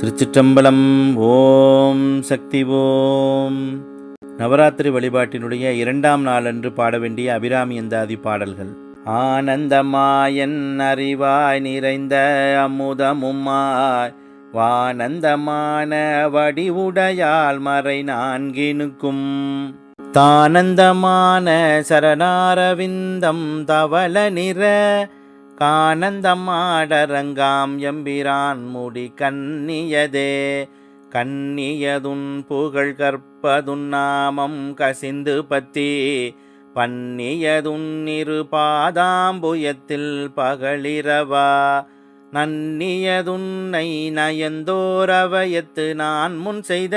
திருச்சிற்றம்பலம். ஓம் சக்தி ஓம். நவராத்திரி வழிபாட்டினுடைய இரண்டாம் நாளன்று பாட வேண்டிய அபிராமி எந்தாதி பாடல்கள். ஆனந்தமாயன் அறிவாய் நிறைந்த அமுதமுமாய் வானந்தமான வடிவுடையால் மறை நான்கினுக்கும். தானந்தமான சரணாரவிந்தம் தவள நிற கானந்தமாடரங்காம் எம்பிரான் முடி கண்ணியதே. கண்ணியதுன் புகழ் கற்பதுன் நாமம் கசிந்து பத்தி. பன்னியதுன் இரு பாதாம்புயத்தில் பகலிரவா. நன்னியதுன்னை நயந்தோரவயத்து நான் முன் செய்த.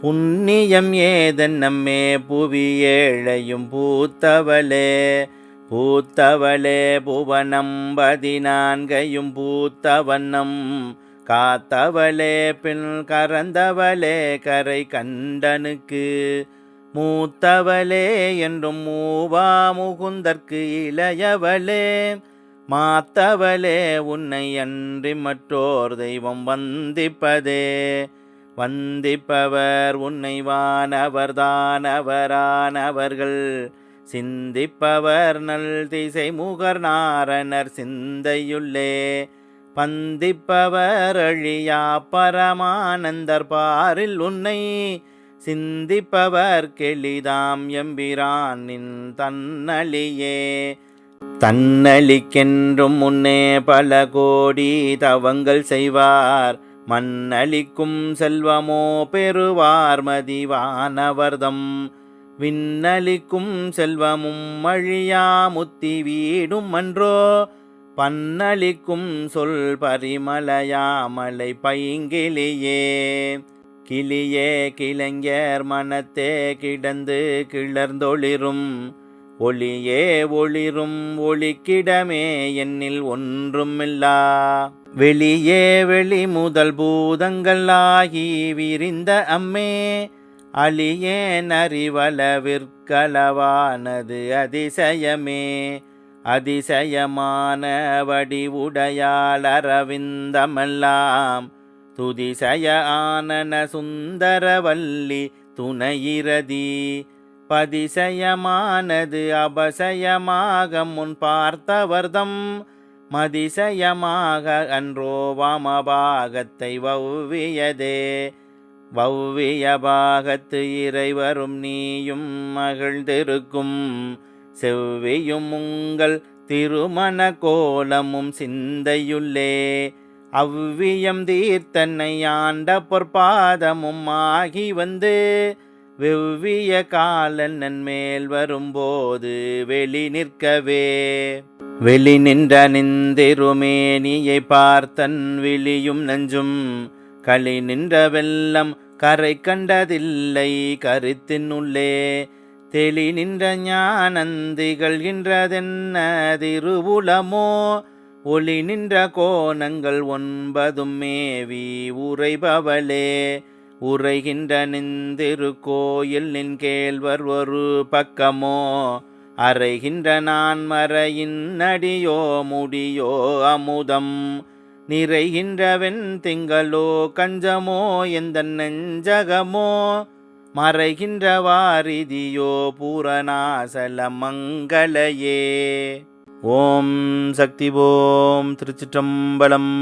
புண்ணியம் ஏதன் நம்மே புவி ஏழையும் பூத்தவளே. பூத்தவளே புவனம் பதினான்கையும் பூத்தவண்ணம். காத்தவளே பின் கறந்தவளே கரை கண்டனுக்கு. மூத்தவளே என்றும் மூவா முகுந்தற்கு இளையவளே. மாத்தவளே உன்னை அன்றி மற்றோர் தெய்வம் வந்திப்பதே. வந்திப்பவர் உன்னை வானவர்தானவரானவர்கள் சிந்திப்பவர் நல் திசை முகர் நாரணர் சிந்தையுள்ளே. பந்திப்பவர் அழியா பரமானந்தர் பாரில் உன்னை. சிந்திப்பவர் கெளிதாம் எம்பிரானின் தன்னழியே தன்னலிக்கென்றும் முன்னே பல கோடி தவங்கள் செய்வார். மண்ணளிக்கும் செல்வமோ பெறுவார் மதிவானவர்தம். விண்ணலிக்கும் செல்வமும் மழியா முத்தி வீடும் அன்றோ பன்னளிக்கும் சொல் பரிமலையாமலை பைங்கிளியே. கிளியே கிளைஞர் மனத்தே கிடந்து கிளர்ந்தொளிரும் ஒளியே ஒளிரும் ஒளிக்கிடமே என்னில் ஒன்றுமில்லா. வெளியே வெளி முதல் பூதங்கள் ஆகி விரிந்த அம்மே அழியேன் அறிவளவிற்கலவானது அதிசயமே. அதிசயமான வடிவுடையாள் அரவிந்தமெல்லாம். துதிசய ஆனன சுந்தரவல்லி துணையிரதி பதிசயமானது அபசயமாக முன் பார்த்தவர்தம். மதிசயமாக அன்றோ வாமபாகத்தை வவ்வியதே வவ்விய பாகத்து இறைவரும் நீயும் மகிழ்ந்திருக்கும். செவ்வியும் உங்கள் திருமண கோலமும் சிந்தையுள்ளே. அவ்வியம் தீர்த்தன்னை ஆண்ட பொற்பாதமும் ஆகி வந்து வெவ்விய காலன் மேல் வரும்போது வெளி நிற்கவே. வெளி நின்ற நிந்திருமேனியை பார்த்தன் விழியும் நஞ்சும் களி நின்ற வெள்ளம் கரை கண்டதில்லை கருத்தின் உள்ளே தெளி நின்ற ஞானந்திகழ்கின்றதென்ன திருவுளமோ ஒளி நின்ற கோணங்கள் ஒன்பதும் மேவி உரைபவளே உரைகின்ற நிந்திரு கோயில் நின் கேள்வர் ஒரு பக்கமோ? அறைகின்ற நான் மறையின் அடியோ முடியோ அமுதம். நிறைகின்றவென் திங்களோ கஞ்சமோ எந்த நெஞ்சகமோ? மறைகின்ற வாரிதியோ பூரணாசல மங்களையே ஓம் சக்தி ஓம் திருச்சிற்றம்பலம்.